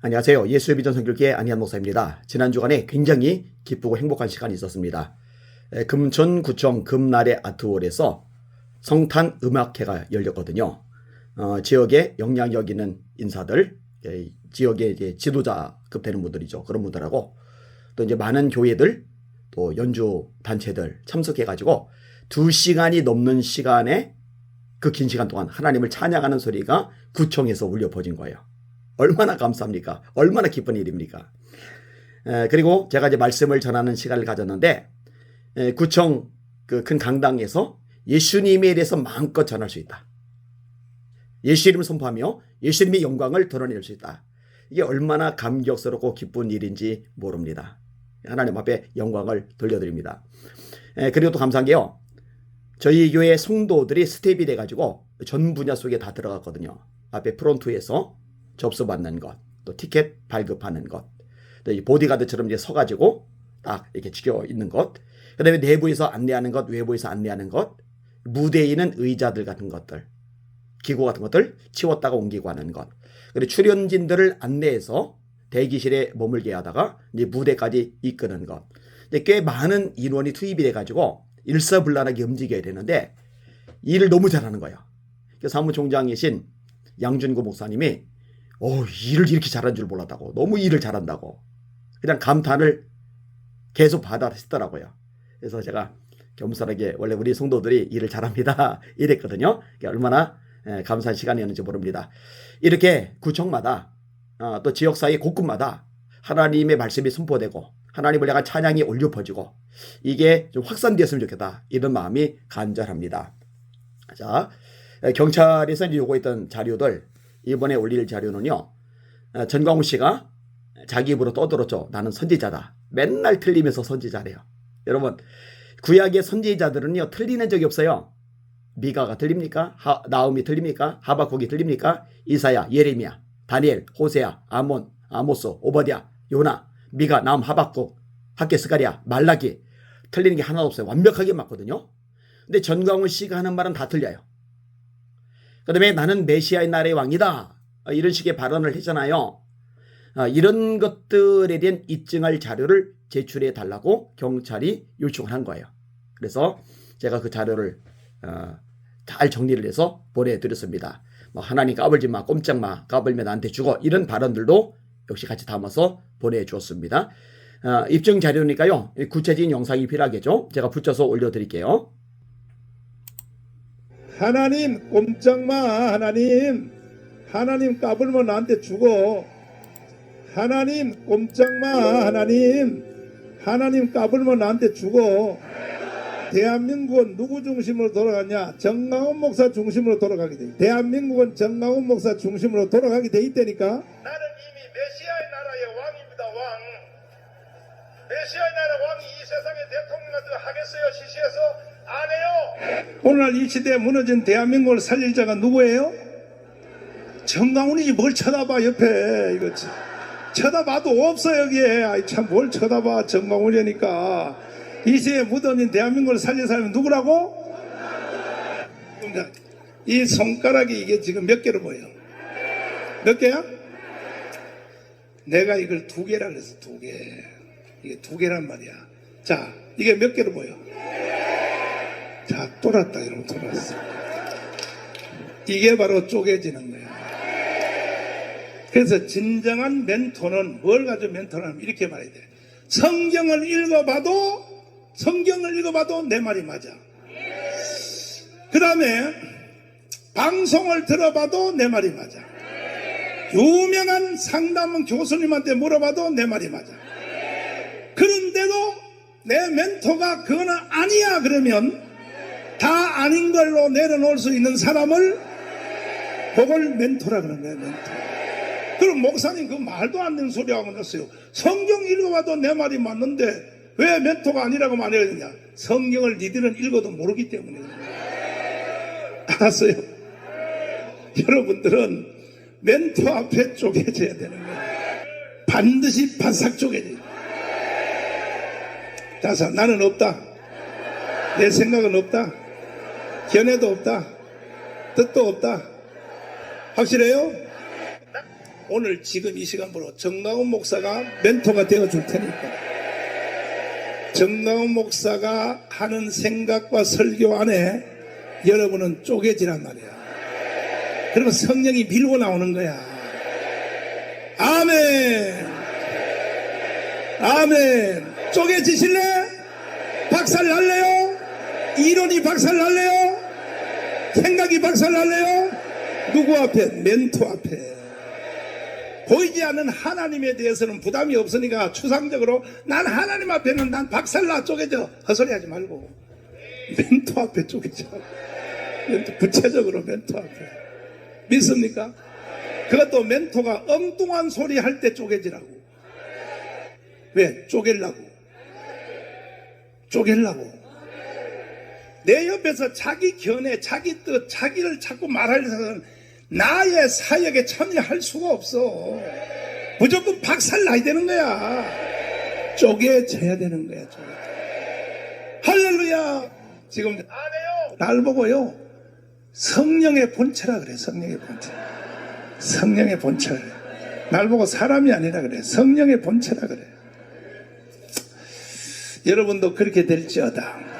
안녕하세요. 예수의 비전 성교교회 안희한 목사입니다. 지난 주간에 굉장히 기쁘고 행복한 시간이 있었습니다. 에, 금천구청 금날의 아트홀에서 성탄 음악회가 열렸거든요. 어, 지역에 영향력 있는 인사들, 에, 지역의 이제 지도자급 되는 분들이죠. 그런 분들하고 또 이제 많은 교회들, 또 연주 단체들 참석해가지고 두 시간이 넘는 시간에 그 긴 시간 동안 하나님을 찬양하는 소리가 구청에서 울려 퍼진 거예요. 얼마나 감사합니까? 얼마나 기쁜 일입니까? 에, 그리고 제가 이제 말씀을 전하는 시간을 가졌는데 에, 구청 그 큰 강당에서 예수님에 대해서 마음껏 전할 수 있다. 예수 이름을 선포하며 예수님의 영광을 드러낼 수 있다. 이게 얼마나 감격스럽고 기쁜 일인지 모릅니다. 하나님 앞에 영광을 돌려드립니다. 에, 그리고 또 감사한 게요. 저희 교회 성도들이 스텝이 돼가지고 전 분야 속에 다 들어갔거든요. 앞에 프론트에서 접수받는 것, 또 티켓 발급하는 것, 또이 보디가드처럼 이제 서가지고 딱 이렇게 지켜 있는 것, 그 다음에 내부에서 안내하는 것, 외부에서 안내하는 것, 무대에 있는 의자들 같은 것들, 기구 같은 것들 치웠다가 옮기고 하는 것, 그리고 출연진들을 안내해서 대기실에 머물게 하다가 이제 무대까지 이끄는 것, 이제 꽤 많은 인원이 투입이 돼가지고 일사불란하게 움직여야 되는데 일을 너무 잘하는 거예요. 그 사무총장이신 양준구 목사님이 어, 일을 이렇게 잘하는 줄 몰랐다고. 너무 일을 잘한다고. 그냥 감탄을 계속 받아하시더라고요. 그래서 제가 겸손하게 원래 우리 성도들이 일을 잘합니다. 이랬거든요. 얼마나 에, 감사한 시간이었는지 모릅니다. 이렇게 구청마다 어, 또 지역사회 곳곳마다 하나님의 말씀이 선포되고 하나님을 향한 찬양이 올려 퍼지고 이게 좀 확산되었으면 좋겠다. 이런 마음이 간절합니다. 자, 에, 경찰에서 요구했던 자료들 이번에 올릴 자료는요. 어, 전광훈 씨가 자기 입으로 떠들었죠. 나는 선지자다. 맨날 틀리면서 선지자래요. 여러분 구약의 선지자들은요 틀리는 적이 없어요. 미가가 틀립니까? 하, 나움이 틀립니까? 하박국이 틀립니까? 이사야, 예레미야, 다니엘, 호세야, 아몬, 아모스, 오버디아, 요나, 미가, 나움, 하박국, 학계 스가리아, 말라기 틀리는 게 하나도 없어요. 완벽하게 맞거든요. 근데 전광훈 씨가 하는 말은 다 틀려요. 그 다음에 나는 메시아의 나라의 왕이다. 어, 이런 식의 발언을 했잖아요. 아, 이런 것들에 대한 입증할 자료를 제출해 달라고 경찰이 요청을 한 거예요. 그래서 제가 그 자료를 어, 잘 정리를 해서 보내드렸습니다. 뭐 하나님 까불지 마, 꼼짝 마, 까불면 나한테 죽어 이런 발언들도 역시 같이 담아서 보내주었습니다. 어, 입증 자료니까요 구체적인 영상이 필요하겠죠. 제가 붙여서 올려드릴게요. 하나님 꼼짝마 하나님. 하나님 까불면 나한테 죽어. 하나님 꼼짝마 하나님. 하나님 까불면 나한테 죽어. 대한민국은 누구 중심으로 돌아가냐? 정강훈 목사 중심으로 돌아가게 돼. 대한민국은 정강훈 목사 중심으로 돌아가게 돼 있다니까. 나는 이미 메시아의 나라의 왕입니다 왕. 메시아의 나라 왕이 이 세상의 대통령 같은 하겠어요? 시시해서? 안 해요 오늘날 이 시대에 무너진 대한민국을 살릴 자가 누구예요? 정강훈이지 뭘 쳐다봐 옆에 이거 참. 쳐다봐도 없어 여기에 아이 참 뭘 쳐다봐 정강훈이니까 이 시대에 묻어진 대한민국을 살릴 사람이 누구라고? 이 손가락이 이게 지금 몇 개로 보여? 몇 개야? 내가 이걸 두 개라 그랬어 두 개. 이게 두 개란 말이야. 자 이게 몇 개로 보여? 자, 돌았다, 이러면 돌았어. 이게 바로 쪼개지는 거야. 그래서 진정한 멘토는 뭘 가지고 멘토를 하면 이렇게 말해야 돼. 성경을 읽어봐도, 성경을 읽어봐도 내 말이 맞아. 그 다음에, 방송을 들어봐도 내 말이 맞아. 유명한 상담은 교수님한테 물어봐도 내 말이 맞아. 그런데도 내 멘토가 그거는 아니야, 그러면 다 아닌 걸로 내려놓을 수 있는 사람을 그걸 멘토라 거예요 멘토. 그럼 목사님 그 말도 안 되는 소리 하고 있어요. 성경 읽어봐도 내 말이 맞는데 왜 멘토가 아니라고 말해야 되냐? 성경을 니들은 읽어도 모르기 때문에. 알았어요? 여러분들은 멘토 앞에 쪼개져야 되는 거예요. 반드시 바싹 쪼개져야 돼요. 자자 나는 없다. 내 생각은 없다. 견해도 없다. 뜻도 없다. 확실해요? 오늘 지금 이 시간부로 정강훈 목사가 멘토가 되어 줄 테니까 정강훈 목사가 하는 생각과 설교 안에 여러분은 쪼개지란 말이야. 그러면 성령이 밀고 나오는 거야. 아멘. 아멘. 쪼개지실래? 박살 날래요? 이론이 박살 날래요? 생각이 박살 날래요? 누구 앞에? 멘토 앞에. 보이지 않는 하나님에 대해서는 부담이 없으니까 추상적으로 난 하나님 앞에는 난 박살나 쪼개져. 헛소리 하지 말고. 멘토 앞에 쪼개져. 멘토, 구체적으로 멘토 앞에. 믿습니까? 그것도 멘토가 엉뚱한 소리 할 때 쪼개지라고. 왜? 쪼갤라고. 쪼갤라고. 내 옆에서 자기 견해, 자기 뜻, 자기를 자꾸 말하려는 나의 사역에 참여할 수가 없어. 무조건 박살 나야 되는 거야. 쪼개져야 되는 거야. 쪼개. 할렐루야. 지금. 날 보고요. 성령의 본체라 그래. 성령의 본체. 성령의 본체. 날 보고 사람이 아니라 그래. 성령의 본체라 그래. 여러분도 그렇게 될지어다.